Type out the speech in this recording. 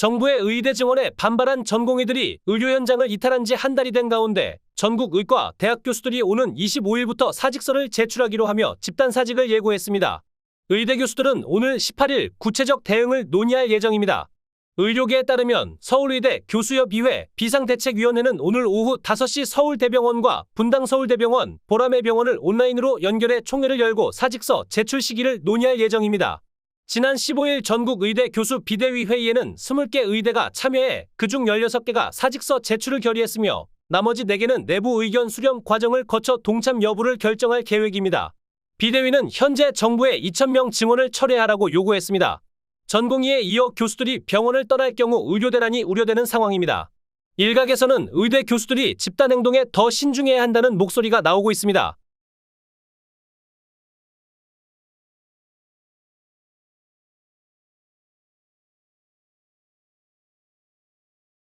정부의 의대 증원에 반발한 전공의들이 의료 현장을 이탈한 지 한 달이 된 가운데 전국 의과 대학 교수들이 오는 25일부터 사직서를 제출하기로 하며 집단 사직을 예고했습니다. 의대 교수들은 오늘 18일 구체적 대응을 논의할 예정입니다. 의료계에 따르면 서울의대 교수협의회 비상대책위원회는 오늘 오후 5시 서울대병원과 분당서울대병원, 보라매병원을 온라인으로 연결해 총회를 열고 사직서 제출 시기를 논의할 예정입니다. 지난 15일 전국 의대 교수 비대위 회의에는 20개 의대가 참여해 그중 16개가 사직서 제출을 결의했으며 나머지 4개는 내부 의견 수렴 과정을 거쳐 동참 여부를 결정할 계획입니다. 비대위는 현재 정부의 2,000명 증원을 철회하라고 요구했습니다. 전공의에 이어 교수들이 병원을 떠날 경우 의료 대란이 우려되는 상황입니다. 일각에서는 의대 교수들이 집단 행동에 더 신중해야 한다는 목소리가 나오고 있습니다.